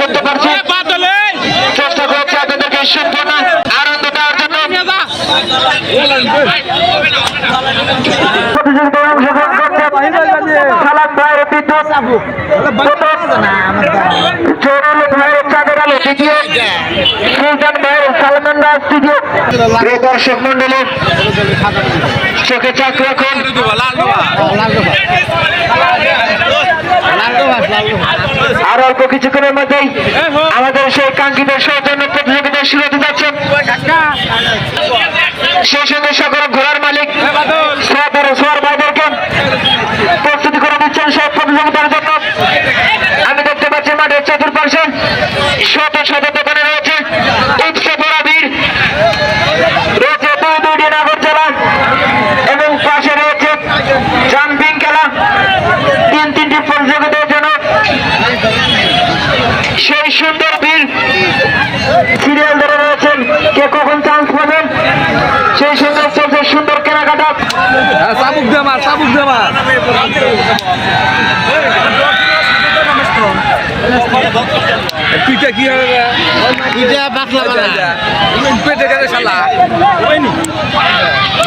করতে পারছি? চেষ্টা করছি আপনাদেরকে সম্পূর্ণ আনন্দ দেওয়ার দর্শক মন্ডলী চোখে চাক রাখুন। আর অল্প কিছুক্ষণের মধ্যেই আমাদের সেই কাঙ্ক্ষিত সৌজন্য প্রতিযোগিতা শুরু হতে যাচ্ছে সেই সঙ্গে সকল ঘোড়ার মালিক সোয়ার ভাইদেরকে প্রস্তুতি করে দিচ্ছেন সব প্রতিযোগিতার জন্য। আমি দেখতে পাচ্ছি মাঠের চতুর্পাশে শত শত সেই সুন্দর ভিড়। সিরিয়াল ধরে রয়েছেন। কে কখন চান্স পাবেন? সেই সুন্দর চলছে সুন্দর কেনাকাটা। চাবুক দে আমার চাবুক আমার পিঠে কি হবে? পিঠা বাকলা বানা পেটে গেলে শালা।